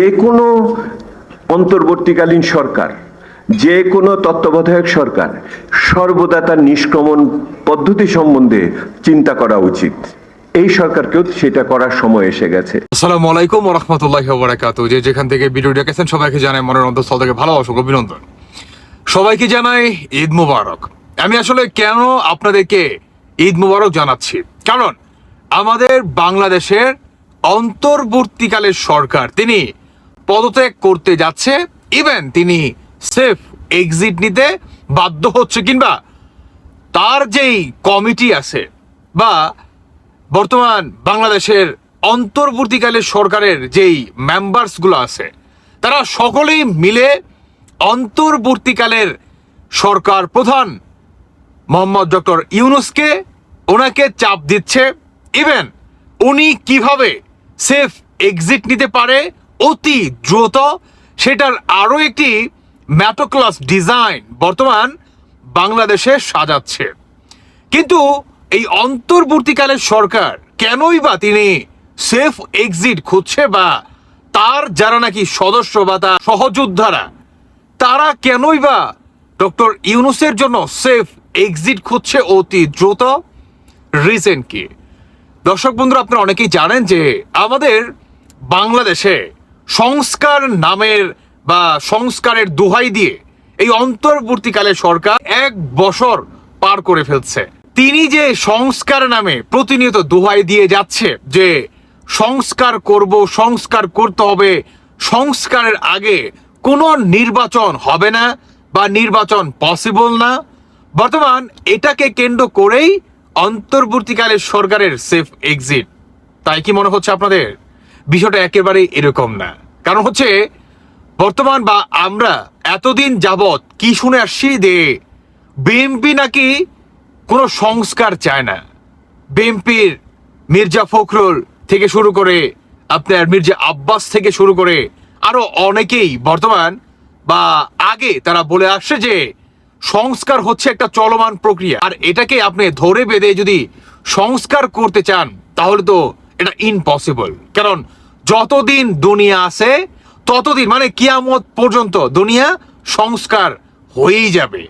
যে কোনো অন্তর্বর্তীকালীন সরকার, যে কোনো তত্ত্বাবধায়ক সরকার সর্বদা তার নিষ্ক্রমণ পদ্ধতি সম্বন্ধে চিন্তা করা উচিত। এই সরকারকেও সেটা করার সময় এসে গেছে। আসসালামু আলাইকুম রহমতুল্লাহ বারাকাতু যে যেখান থেকে ভিডিও দেখেছেন, সবাইকে জানাই মনের অন্তঃস্থল থেকে ভালোবাসা অভিনন্দন। সবাইকে জানাই ঈদ মুবারক। আমি আসলে কেন আপনাদেরকে ঈদ মুবারক জানাচ্ছি? কারণ আমাদের বাংলাদেশের অন্তর্বর্তীকালের সরকার, তিনি পদত্যাগ করতে যাচ্ছে। ইভেন তিনি সেফ এক্সিট নিতে বাধ্য হচ্ছে কিংবা তার যেই কমিটি আছে বা বর্তমান বাংলাদেশের অন্তর্বর্তীকালে সরকারের যেই মেম্বার্সগুলো আছে, তারা সকলেই মিলে অন্তর্বর্তীকালের সরকার প্রধান মোহাম্মদ ডক্টর ইউনুসকে ওনাকে চাপ দিচ্ছে। ইভেন উনি কীভাবে সেফ এক্সিট নিতে পারে অতি দ্রুত। সেটার আরও একটি ম্যাটোক্লাস ডিজাইন বর্তমান বাংলাদেশে সাজাচ্ছে। কিন্তু এই অন্তর্বর্তীকালের সরকার কেনই বা তিনি সেফ এক্সিট খুঁজছে বা তার যারা নাকি সদস্য বা তার সহযোদ্ধারা, তারা কেনই বা ডক্টর ইউনুসের জন্য সেফ এক্সিট খুঁজছে অতি দ্রুত? রিজন কি দর্শক বন্ধুরা, আপনারা অনেকেই জানেন যে আমাদের বাংলাদেশে সংস্কার নামের বা সংস্কারের দোহাই দিয়ে এই অন্তর্বর্তীকালে সরকার এক বছর পার করে ফেলছে। তিনি যে সংস্কার নামে প্রতিনিয়ত দোহাই দিয়ে যাচ্ছে যে সংস্কার করব, সংস্কার করতে হবে, সংস্কারের আগে কোনো নির্বাচন হবে না বা নির্বাচন পসিবল না, বর্তমান এটাকে কেন্দ্র করেই অন্তর্বর্তীকালে সরকারের সেফ এক্সিট তাই কি মনে হচ্ছে আপনাদের? বিষয়টা একেবারে এরকম না। কারণ হচ্ছে, বর্তমান বা আমরা এতদিন যাবৎ কি শুনে আসছি যে বিএনপি নাকি কোনো সংস্কার চায় না। বিএনপির মির্জা ফখরুল থেকে শুরু করে আপনার মির্জা আব্বাস থেকে শুরু করে আরও অনেকেই বর্তমান বা আগে তারা বলে আসছে যে সংস্কার হচ্ছে একটা চলমান প্রক্রিয়া। আর এটাকে আপনি ধরে বেঁধে যদি সংস্কার করতে চান, তাহলে তো এটা ইম্পসিবল কারণ যতদিন দুনিয়া আছে, ততদিন মানে কিয়ামত পর্যন্ত দুনিয়া সংস্কার হয়েই যাবে।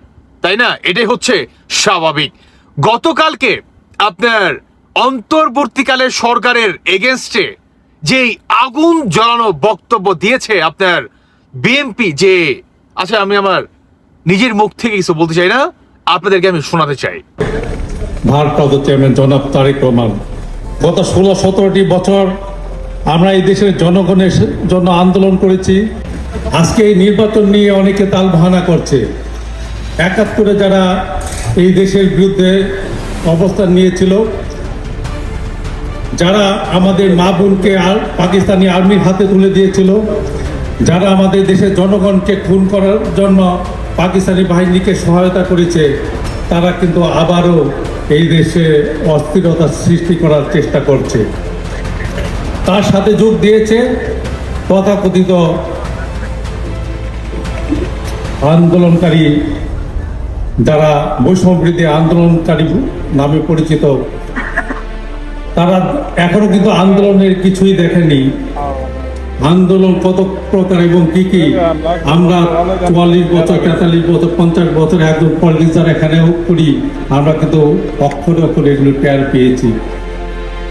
তাই না? এটাই হচ্ছে স্বাভাবিক। গতকালকে আপনার অন্তর্বর্তীকালে সরকারের এগেনস্টে যেই আগুন জ্বালানো বক্তব্য দিয়েছে আপনার বিএনপি যে আচ্ছা আমি আমার নিজের মুখ থেকে কিছু বলতে চাই না, আপনাদেরকে আমি শোনাতে চাই। ভারপ্রাপ্ত চেয়ারম্যান জনাব তারেক রহমান গত ষোলো সতেরোটি বছর আমরা এই দেশের জনগণের জন্য আন্দোলন করেছি। আজকে এই নির্বাচন নিয়ে অনেকে তাল বাহানা করছে। একাত্তরে যারা এই দেশের বিরুদ্ধে অবস্থান নিয়েছিল, যারা আমাদের মা বোনকে আর পাকিস্তানি আর্মির হাতে তুলে দিয়েছিল, যারা আমাদের দেশের জনগণকে খুন করার জন্য পাকিস্তানি বাহিনীকে সহায়তা করেছে, তারা কিন্তু আবারও এই দেশে অস্থিরতা সৃষ্টি করার চেষ্টা করছে। তার সাথে যোগ দিয়েছে তথাকথিত আন্দোলনকারী যারা বৈষম্যবৃদ্ধি আন্দোলনকারী নামে পরিচিত, তারা এখনও কিন্তু আন্দোলনের কিছুই দেখেনি আন্দোলন কত প্রকার এবং কি কি? আমরা চুয়াল্লিশ বছর, তেতাল্লিশ বছর, পঞ্চাশ বছর একজন পলিটিক্সার এখানে করি, আমরা কিন্তু অক্ষরে অক্ষরে এগুলো টের পেয়েছি।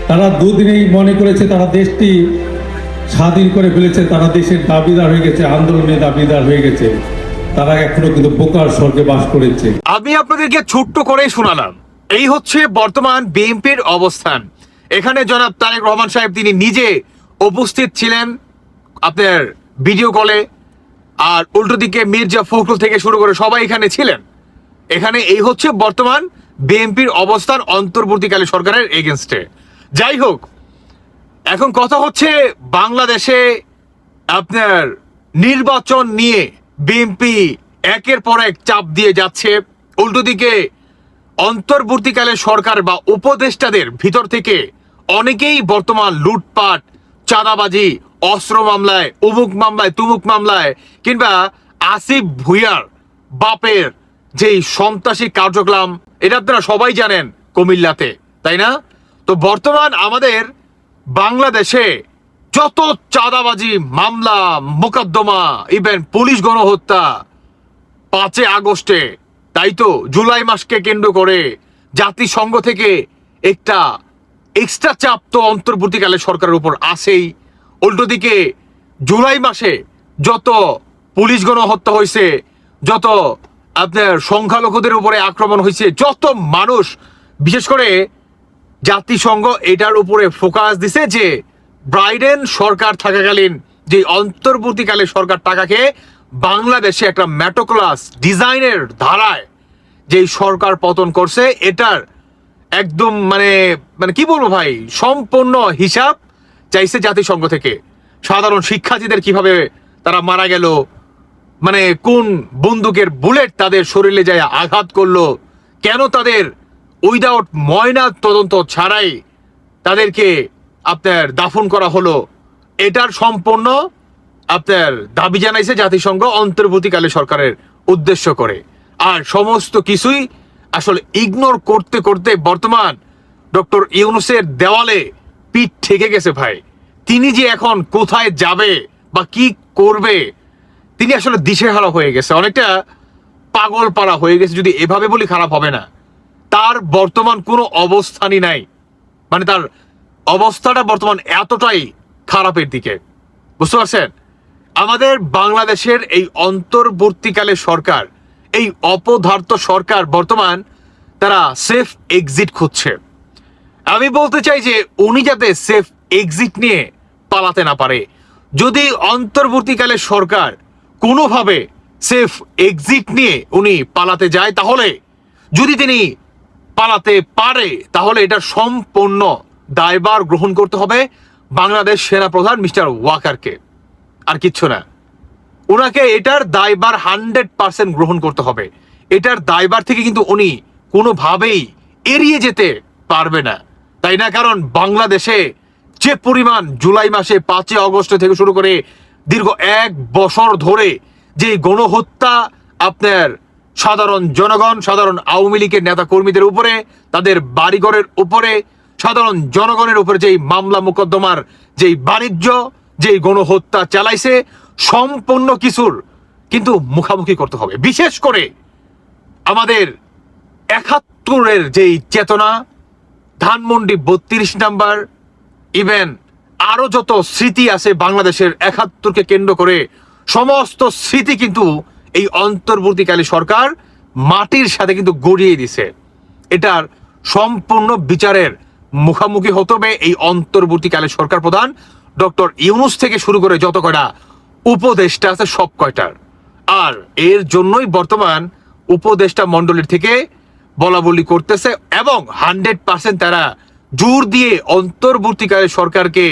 তারা দুদিনেই মনে করেছে তারা দেশটি স্বাধীন করে ফেলেছে, তারা দেশের দাবিদার হয়ে গেছে, আন্দোলনের দাবিদার হয়ে গেছে। তারা এখনও কিন্তু বোকার স্বর্গে বাস করেছে। আমি আপনাদেরকে ছোট্ট করেই শোনালাম, এই হচ্ছে বর্তমান বিএনপির অবস্থান। এখানে জনাব তারেক রহমান সাহেব, তিনি নিজে উপস্থিত ছিলেন। আপনার ভিডিও কলে আর উল্টো দিকে মির্জা ফখরুল থেকে শুরু করে সবাই এখানে ছিলেন। এখানে এই হচ্ছে বর্তমান বিএনপির অবস্থান অন্তর্বর্তীকালে সরকারের এগেনস্টে। যাই হোক, এখন কথা হচ্ছে বাংলাদেশে আপনার নির্বাচন নিয়ে বিএনপি একের পর এক চাপ দিয়ে যাচ্ছে। উল্টো দিকে অন্তর্বর্তীকালে সরকার বা উপদেষ্টাদের ভিতর থেকে অনেকেই বর্তমান লুটপাট, চাঁদাবাজি অস্ত্র মামলায়, উমুক মামলায়, তুমুক মামলায়, কিংবা আসিফ ভুইয়ার বাপের যেই সন্ত্রাসী কার্যক্রম এটা আপনারা সবাই জানেন কুমিল্লাতে, তাই না? তো বর্তমান আমাদের বাংলাদেশে যত চাঁদাবাজি, মামলা, মোকদ্দমা ইভেন পুলিশ গণহত্যা পাঁচে আগস্টে, তাই তো জুলাই মাসকে কেন্দ্র করে জাতিসংঘ থেকে একটা এক্সট্রা চাপ তো অন্তর্বর্তীকালে সরকারের উপর আসেই উল্টো দিকে জুলাই মাসে যত পুলিশ গণহত্যা হয়েছে যত আপনার সংখ্যালঘুদের উপরে আক্রমণ হয়েছে যত মানুষ, বিশেষ করে জাতিসংঘ এটার উপরে ফোকাস দিছে যে ব্রাইডেন সরকার থাকাকালীন যে অন্তর্বর্তীকালে সরকার টাকাকে বাংলাদেশে একটা ম্যাটোক্লাস ডিজাইনের ধারায় যে সরকার পতন করছে, এটার একদম মানে মানে কি বলব ভাই, সম্পূর্ণ হিসাব চাইছে জাতিসংঘ থেকে। সাধারণ শিক্ষার্থীদের কীভাবে তারা মারা গেল মানে কোন বন্দুকের বুলেট তাদের শরীরে যায় আঘাত করল, কেন তাদের উইদাউট ময়না তদন্ত ছাড়াই তাদেরকে আপনার দাফন করা হলো, এটার সম্পূর্ণ আপনার দাবি জানাইছে জাতিসংঘ অন্তর্বর্তীকালে সরকারের উদ্দেশ্য করে। আর সমস্ত কিছুই আসলে ইগনোর করতে করতে বর্তমান ডক্টর ইউনুসের দেওয়ালে পিঠ ঠেকে গেছে ভাই। তিনি যে এখন কোথায় যাবে বা কি করবে, তিনি আসলে দিশেহারা হয়ে গেছে। অনেকটা পাগল পাড়া হয়ে গেছে। যদি এভাবে বলি খারাপ হবে না। তার বর্তমান কোনো অবস্থানই নাই। মানে তার অবস্থাটা বর্তমান এতটাই খারাপের দিকে। বুঝতে পারছেন? আমাদের বাংলাদেশের এই অন্তর্বর্তীকালে সরকার, এই অপদার্থ সরকার বর্তমান তারা সেফ এক্সিট খুঁজছে। আমি বলতে চাই যে উনি যাতে সেফ এক্সিট নিয়ে পালাতে না পারে। যদি অন্তর্বর্তীকালে সরকার কোনোভাবে সেফ এক্সিট নিয়ে উনি পালাতে যায়, তাহলে যদি তিনি পালাতে পারে, তাহলে এটা সম্পূর্ণ দায়বার গ্রহণ করতে হবে বাংলাদেশ সেনাপ্রধান মিস্টার ওয়াকারকে। আর কিচ্ছু না। ওনাকে এটার দায়বার হান্ড্রেড পার্সেন্ট গ্রহণ করতে হবে। এটার দায়বার থেকে কিন্তু উনি কোনোভাবেই এড়িয়ে যেতে পারবে না। তাই না? কারণ বাংলাদেশে যে পরিমাণ জুলাই মাসে পাঁচই অগস্ট থেকে শুরু করে দীর্ঘ এক বছর ধরে যে গণহত্যা আপনার সাধারণ জনগণ, সাধারণ আওয়ামী লীগের নেতা কর্মীদের উপরে, তাদের বাড়িঘরের উপরে, সাধারণ জনগণের উপরে যেই মামলা মোকদ্দমার যেই বাণিজ্য, যেই গণহত্যা চালাইছে, সম্পূর্ণ কিছুর কিন্তু মুখামুখি করতে হবে। বিশেষ করে আমাদের একাত্তরের যেই চেতনা ধানমন্ডি বত্রিশ নাম্বার। ইভেন আরও যত স্মৃতি আছে বাংলাদেশের একাত্তরকে কেন্দ্র করে, সমস্ত স্মৃতি কিন্তু এই অন্তর্বর্তীকালী সরকার মাটির সাথে কিন্তু গড়িয়ে দিছে। এটার সম্পূর্ণ বিচারের মুখামুখি হতে হবে এই অন্তর্বর্তীকালে সরকার প্রধান। ডক্টর ইউনুস থেকে শুরু করে যত কয়টা উপদেষ্টা আছে সব কয়টার। আর এর জন্যই বর্তমান উপদেষ্টা মণ্ডলীর থেকে বলা বলি করতেছে এবং হান্ড্রেড পার্সেন্ট তারা জোর দিয়ে অন্তর্বর্তীকালে সরকারকে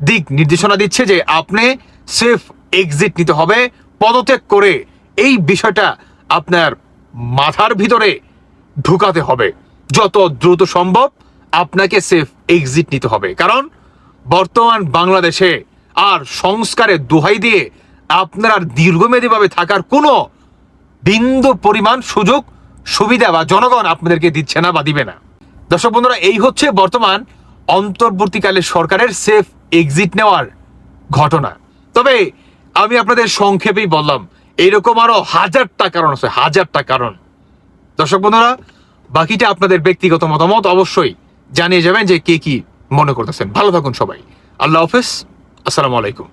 দিক নির্দেশনা দিচ্ছে যে আপনি সেফ এক্সিট নিতে হবে। পদত্যাগ করে এই বিষয়টা আপনার মাথার ভিতরে ঢুকাতে হবে। যত দ্রুত সম্ভব আপনাকে সেফ এক্সিট নিতে হবে। কারণ বর্তমান বাংলাদেশে আর সংস্কারের দোহাই দিয়ে আপনার দীর্ঘমেয়াদীভাবে থাকার কোনো বিন্দু পরিমাণ সুযোগ সুবিধা বা জনগণ আপনাদেরকে দিচ্ছে না বা দিবে না। দর্শক বন্ধুরা, এই হচ্ছে বর্তমান অন্তর্বর্তীকালে সরকারের সেফ এক্সিট নেওয়ার ঘটনা। তবে আমি আপনাদের সংক্ষেপেই বললাম এইরকম আরও হাজারটা কারণ আছে, হাজারটা কারণ। দর্শক বন্ধুরা, বাকিটা আপনাদের ব্যক্তিগত মতামত অবশ্যই জানিয়ে যাবেন যে কে কি মনে করতেছেন। ভালো থাকুন সবাই। আল্লাহ হাফেজ। আসসালামু আলাইকুম।